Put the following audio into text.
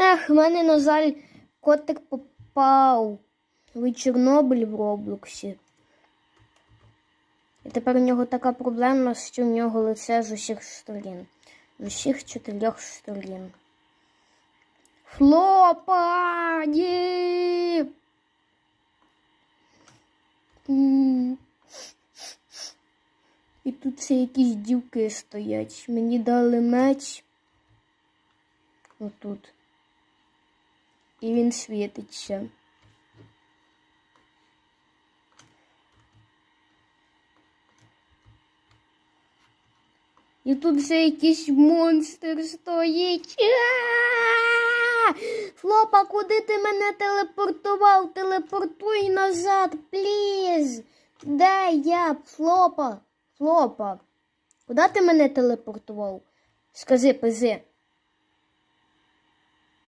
Ех, в мене, на жаль, котик попав в Чорнобиль в Роблоксі. І тепер у нього така проблема, що в нього лице з усіх сторін. З усіх чотирьох сторін. Флопаді! І тут все якісь дівки стоять. Мені дали меч. Отут. І він світиться. І тут вже якийсь монстр стоїть. А! Флопа, куди ти мене телепортував? Телепортуй назад, пліз. Де я? Флопа? Флопа. Куди ти мене телепортував? Скажи, пизи.